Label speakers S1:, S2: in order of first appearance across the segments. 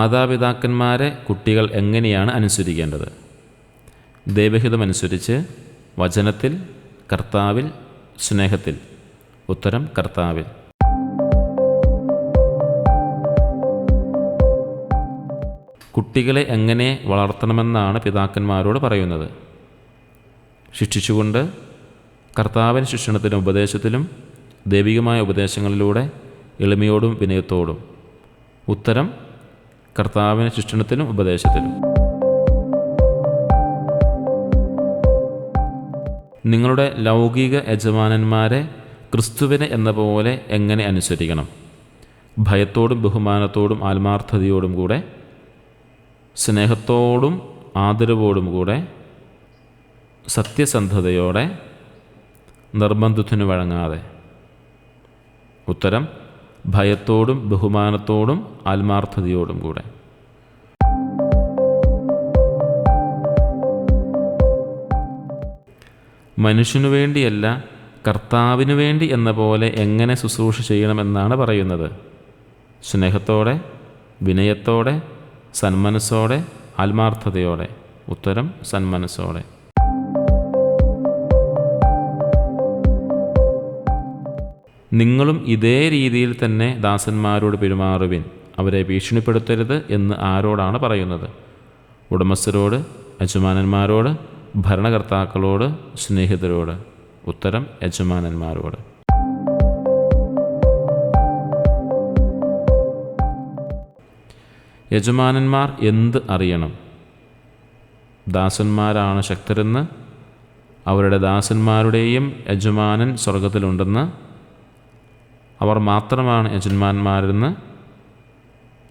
S1: മാതാപിതാക്കന്മാരെ കുട്ടികൾ എങ്ങനെയാണ് അനുസരിക്കേണ്ടത് ദൈവഹിതമനുസരിച്ച് വചനത്തിൽ കർത്താവിൽ സ്നേഹത്തിൽ ഉത്തരം കർത്താവിൽ കുട്ടികളെ എങ്ങനെ വളർത്തണമെന്നാണ് പിതാക്കന്മാരോട് പറയുന്നത് ശിക്ഷിച്ചുകൊണ്ട് കർത്താവിൻ ശിക്ഷണത്തിലും ഉപദേശത്തിലും ദൈവികമായ ഉപദേശങ്ങളിലൂടെ എളിമയോടും വിനയത്തോടും ഉത്തരം കർത്താവിന് ശിക്ഷണത്തിനും ഉപദേശത്തിനും നിങ്ങളുടെ ലൗകിക യജമാനന്മാരെ ക്രിസ്തുവിനെ എന്ന പോലെ എങ്ങനെ അനുസരിക്കണം ഭയത്തോടും ബഹുമാനത്തോടും ആത്മാർത്ഥതയോടും കൂടെ സ്നേഹത്തോടും ആദരവോടും കൂടെ സത്യസന്ധതയോടെ നിർബന്ധത്തിനു വഴങ്ങാതെ ഉത്തരം ഭയത്തോടും ബഹുമാനത്തോടും ആത്മാർത്ഥതയോടും കൂടെ മനുഷ്യനു വേണ്ടിയല്ല കർത്താവിനു വേണ്ടി എന്ന പോലെ എങ്ങനെ ശുശ്രൂഷ ചെയ്യണമെന്നാണ് പറയുന്നത് സ്നേഹത്തോടെ വിനയത്തോടെ സന്മനസ്സോടെ ആത്മാർത്ഥതയോടെ ഉത്തരം സന്മനസ്സോടെ നിങ്ങളും ഇതേ രീതിയിൽ തന്നെ ദാസന്മാരോട് പെരുമാറുവിൻ അവരെ ഭീഷണിപ്പെടുത്തരുത് എന്ന് ആരോടാണ് പറയുന്നത് ഉടമസ്ഥരോട് യജമാനന്മാരോട് ഭരണകർത്താക്കളോട് സ്നേഹിതരോട് ഉത്തരം യജമാനന്മാരോട് യജമാനന്മാർ എന്ത് അറിയണം ദാസന്മാരാണ് ശക്തരെന്ന് അവരുടെ ദാസന്മാരുടെയും യജമാനൻ സ്വർഗത്തിലുണ്ടെന്ന് അവർ മാത്രമാണ് യജന്മാന്മാരെന്ന്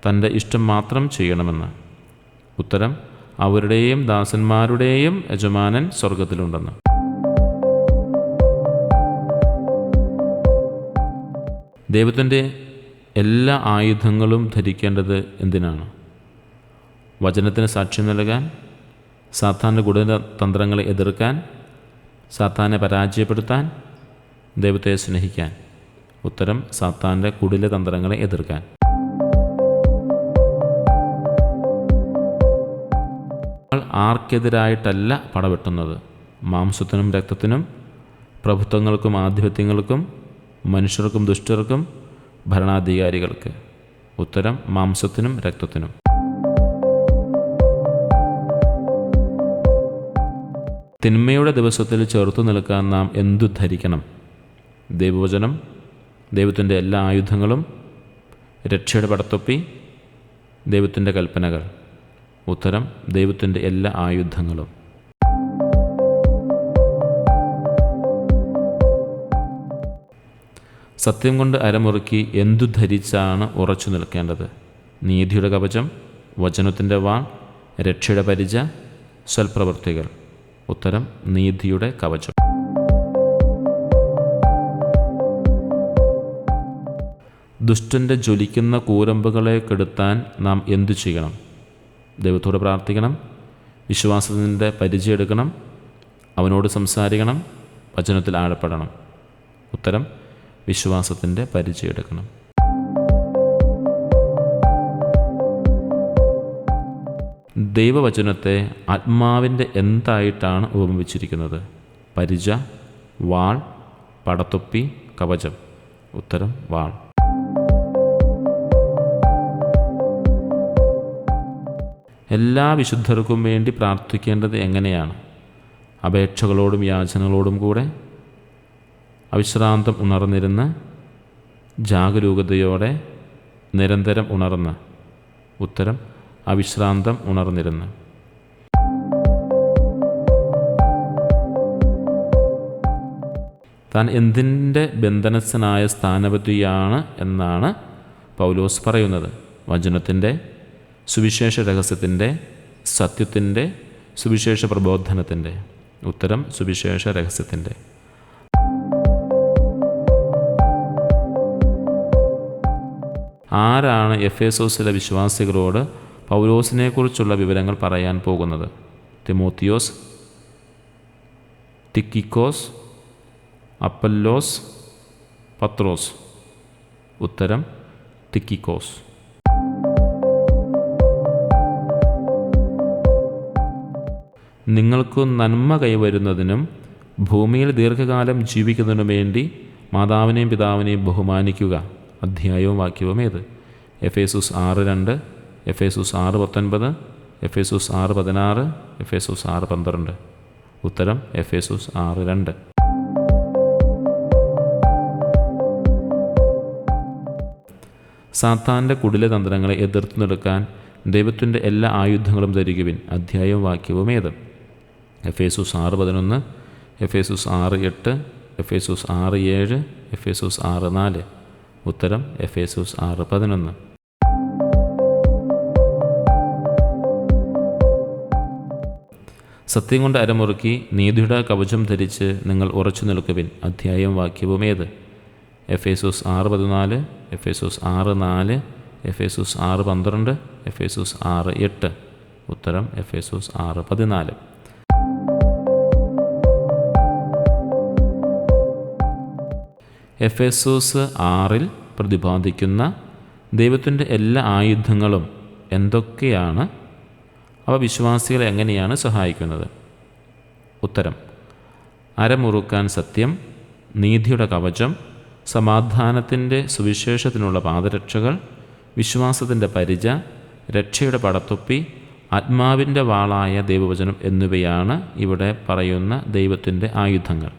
S1: തൻ്റെ ഇഷ്ടം മാത്രം ചെയ്യണമെന്ന് ഉത്തരം അവരുടെയും ദാസന്മാരുടെയും യജമാനൻ സ്വർഗത്തിലുണ്ടെന്ന് ദൈവത്തിൻ്റെ എല്ലാ ആയുധങ്ങളും ധരിക്കേണ്ടത് എന്തിനാണ് വചനത്തിന് സാക്ഷ്യം നൽകാൻ സാത്താൻ്റെ തന്ത്രങ്ങളെ എതിർക്കാൻ സാത്താനെ പരാജയപ്പെടുത്താൻ ദൈവത്തെ സ്നേഹിക്കാൻ ഉത്തരം സാത്താൻ്റെ കുടില തന്ത്രങ്ങളെ എതിർക്കാൻ ആർക്കെതിരായിട്ടല്ല പടവെട്ടുന്നത് മാംസത്തിനും രക്തത്തിനും പ്രഭുത്വങ്ങൾക്കും ആധിപത്യങ്ങൾക്കും മനുഷ്യർക്കും ദുഷ്ടർക്കും ഭരണാധികാരികൾക്ക് ഉത്തരം മാംസത്തിനും രക്തത്തിനും തിന്മയുടെ ദിവസത്തിൽ ചെറുത്തു നിൽക്കാൻ നാം എന്തു ധരിക്കണം ദൈവവചനം ദൈവത്തിൻ്റെ എല്ലാ ആയുധങ്ങളും രക്ഷയുടെ പടത്തൊപ്പി ദൈവത്തിൻ്റെ കൽപ്പനകൾ ഉത്തരം ദൈവത്തിൻ്റെ എല്ലാ ആയുധങ്ങളും സത്യം കൊണ്ട് അരമുറുക്കി എന്തു ധരിച്ചാണ് ഉറച്ചു നിൽക്കേണ്ടത് നീതിയുടെ കവചം വചനത്തിൻ്റെ വാൾ രക്ഷയുടെ പരിച സ്വൽപ്രവൃത്തികൾ ഉത്തരം നീതിയുടെ കവചം ദുഷ്ടൻ്റെ ജ്വലിക്കുന്ന കൂരമ്പുകളെ കെടുത്താൻ നാം എന്തു ചെയ്യണം ദൈവത്തോട് പ്രാർത്ഥിക്കണം വിശ്വാസത്തിൻ്റെ പരിചയമെടുക്കണം അവനോട് സംസാരിക്കണം വചനത്തിൽ ആഴപ്പെടണം ഉത്തരം വിശ്വാസത്തിൻ്റെ പരിചയമെടുക്കണം ദൈവവചനത്തെ ആത്മാവിൻ്റെ എന്തായിട്ടാണ് ഉപമിച്ചിരിക്കുന്നത് പരിച വാൾ പടത്തൊപ്പി കവചം ഉത്തരം വാൾ എല്ലാ വിശുദ്ധർക്കും വേണ്ടി പ്രാർത്ഥിക്കേണ്ടത് എങ്ങനെയാണ് അപേക്ഷകളോടും യാചനകളോടും കൂടെ അവിശ്രാന്തം ഉണർന്നിരുന്ന് ജാഗരൂകതയോടെ നിരന്തരം ഉണർന്ന് ഉത്തരം അവിശ്രാന്തം ഉണർന്നിരുന്ന് താൻ എന്തിൻ്റെ ബന്ധനസ്ഥനായ സ്ഥാനപതിയാണ് എന്നാണ് പൗലോസ് പറയുന്നത് വചനത്തിൻ്റെ സുവിശേഷ രഹസ്യത്തിൻ്റെ സത്യത്തിൻ്റെ സുവിശേഷ പ്രബോധനത്തിൻ്റെ ഉത്തരം സുവിശേഷ രഹസ്യത്തിൻ്റെ ആരാണ് എഫ് എസോസിലെ വിശ്വാസികളോട് പൗലോസിനെക്കുറിച്ചുള്ള വിവരങ്ങൾ പറയാൻ പോകുന്നത് തിമോത്തിയോസ് ടിക്കിക്കോസ് അപ്പല്ലോസ് പത്രോസ് ഉത്തരം ടിക്കിക്കോസ് നിങ്ങൾക്കു നന്മ കൈവരുന്നതിനും ഭൂമിയിൽ ദീർഘകാലം ജീവിക്കുന്നതിനു വേണ്ടി മാതാവിനെയും പിതാവിനെയും ബഹുമാനിക്കുക അധ്യായവും വാക്യവും ഏത് എഫ് എസുസ് ആറ് രണ്ട് എഫ് എസുസ് ആറ് പത്തൊൻപത് എഫ് എസുസ് ആറ് പതിനാറ് എഫ് എസുസ് ആറ് പന്ത്രണ്ട് ഉത്തരം എഫ് എസുസ് ആറ് രണ്ട് സാത്താൻ്റെ കുടിലെ തന്ത്രങ്ങളെ എതിർത്തു നിൽക്കാൻ ദൈവത്തിൻ്റെ എല്ലാ ആയുധങ്ങളും ധരിക്കുവിൻ അധ്യായവും വാക്യവും ഏതും എഫ് എസ് ഉസ് ആറ് പതിനൊന്ന് എഫ് എസ് ഉസ് ആറ് എട്ട് എഫ് എസ് ഉസ് ആറ് ഏഴ് എഫ് എസ് ഉസ് ആറ് നാല് ഉത്തരം എഫ് എസ് ഉസ് ആറ് പതിനൊന്ന് സത്യം കൊണ്ട് അരമുറുക്കി നീതിയുടെ കവചം ധരിച്ച് നിങ്ങൾ ഉറച്ചു നിൽക്കുവിൻ അധ്യായം വാക്യവും ഏത് എഫ് എസ് ഉസ് ആറ് പതിനാല് എഫ് എസ് ഉസ് ആറ് നാല് എഫ് എസ് ഉസ് ആറ് പന്ത്രണ്ട് എഫ് എസ് ഉസ് ആറ് എട്ട് ഉത്തരം എഫ് എസ് ഉസ് ആറ് പതിനാല് എഫ് എസോസ് ആറിൽ പ്രതിപാദിക്കുന്ന ദൈവത്തിൻ്റെ എല്ലാ ആയുധങ്ങളും എന്തൊക്കെയാണ് അവ വിശ്വാസികളെ എങ്ങനെയാണ് സഹായിക്കുന്നത് ഉത്തരം അരമുറുക്കാൻ സത്യം നീതിയുടെ കവചം സമാധാനത്തിൻ്റെ സുവിശേഷത്തിനുള്ള പാദരക്ഷകൾ വിശ്വാസത്തിൻ്റെ പരിച രക്ഷയുടെ പടത്തൊപ്പി ആത്മാവിൻ്റെ വാളായ ദൈവവചനം എന്നിവയാണ് ഇവിടെ പറയുന്ന ദൈവത്തിൻ്റെ ആയുധങ്ങൾ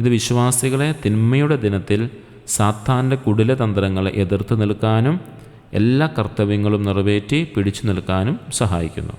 S1: ഇത് വിശ്വാസികളെ തിന്മയുടെ ദിനത്തിൽ സാത്താൻ്റെ തന്ത്രങ്ങളെ എതിർത്ത് നിൽക്കാനും എല്ലാ കർത്തവ്യങ്ങളും നിറവേറ്റി പിടിച്ചു നിൽക്കാനും സഹായിക്കുന്നു